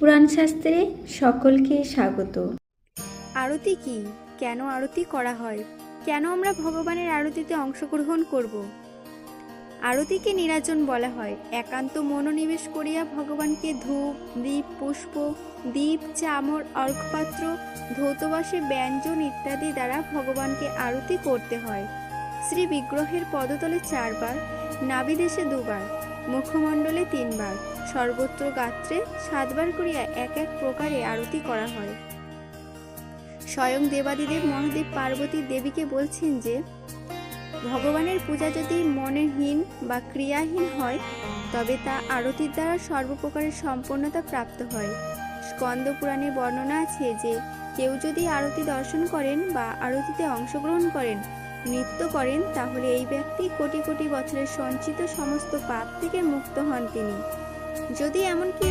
পুরাণ শাস্ত্রে সকলকে স্বাগত। আরতি কি? কেন আরতি করা হয়? কেন আমরা ভগবানের আরতিতে অংশগ্রহণ করব? আরতিকে নিরাজন বলা হয়। একান্ত মনোনিবেশ করিয়া ভগবানকে ধূপ দীপ পুষ্প দীপ চামর অর্ঘপাত্র ধৌতবাসে ব্যঞ্জন ইত্যাদি দ্বারা ভগবানকে আরতি করতে হয়। শ্রী বিগ্রহের পদতলে চারবার, নাবিদেশে দুবার। মুখমণ্ডলে তিনবার, সর্বত্র গাত্রে সাতবার করিয়া এক এক প্রকারে আরতি করা হয়। স্বয়ং দেবাদিদেব মহাদেব পার্বতী দেবীকে বলছেন যে, ভগবানের পূজা যদি মনেহীন বা ক্রিয়াহীন হয়, তবে তা আরতির দ্বারা সর্বপ্রকারের সম্পন্নতা প্রাপ্ত হয়। স্কন্দ পুরাণে বর্ণনা আছে যে, কেউ যদি আরতি দর্শন করেন বা আরতিতে অংশগ্রহণ করেন নৃত্য করেন, তাহলে এই ব্যক্তি কোটি কোটি বছরের সঞ্চিত সমস্ত পাপ থেকে মুক্ত হন তিনি। যদি এমনকি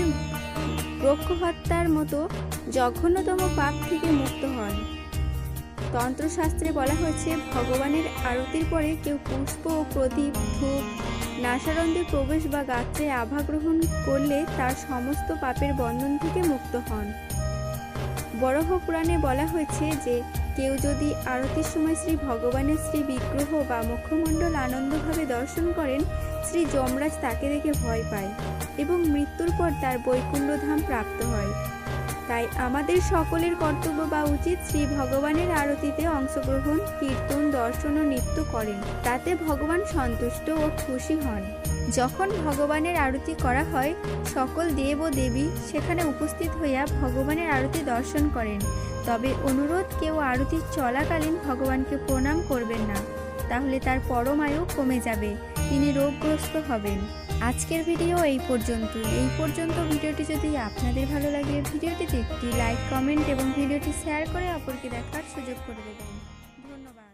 বৃক্ষ হত্যার মতো জঘন্যতম পাপ থেকে মুক্ত হন। তন্ত্রশাস্ত্রে বলা হয়েছে, ভগবানের আরতির পরে কেউ পুষ্প ও প্রদীপ, ধূপ নাসারন্ধে প্রবেশ বা গাত্রে আভা গ্রহণ করলে তার সমস্ত পাপের বন্ধন থেকে মুক্ত হন। বরাহ পুরাণে বলা হয়েছে যে কেউ যদি আরতির সময় শ্রী ভগবানের শ্রী বিগ্রহ বা মুখ্যমণ্ডল আনন্দভাবে দর্শন করেন, শ্রী যমরাজ তাকে দেখে ভয় পায় এবং মৃত্যুর পর তার বৈকুণ্ঠধাম প্রাপ্ত হয়। তাই আমাদের সকলের কর্তব্য বা উচিত শ্রী ভগবানের আরতিতে অংশগ্রহণ, কীর্তন, দর্শন ও নৃত্য করেন। তাতে ভগবান সন্তুষ্ট ও খুশি হন। যখন ভগবানের আরতি করা হয়, সকল দেব ও দেবী সেখানে উপস্থিত হইয়া ভগবানের আরতি দর্শন করেন। তবে অনুরোধ, কেউ আরতি চলাকালীন ভগবানকে প্রণাম করবেন না। তাহলে তার পরমায়ু কমে যাবে। তিনি রোগগ্রস্ত হবেন। আজকের ভিডিও এই পর্যন্ত এই পর্যন্ত ভিডিওটি যদি আপনাদের ভালো লাগে, ভিডিওটিতে একটি লাইক কমেন্ট এবং ভিডিওটি শেয়ার করে অপরকে দেখার সুযোগ করে দেবেন। ধন্যবাদ।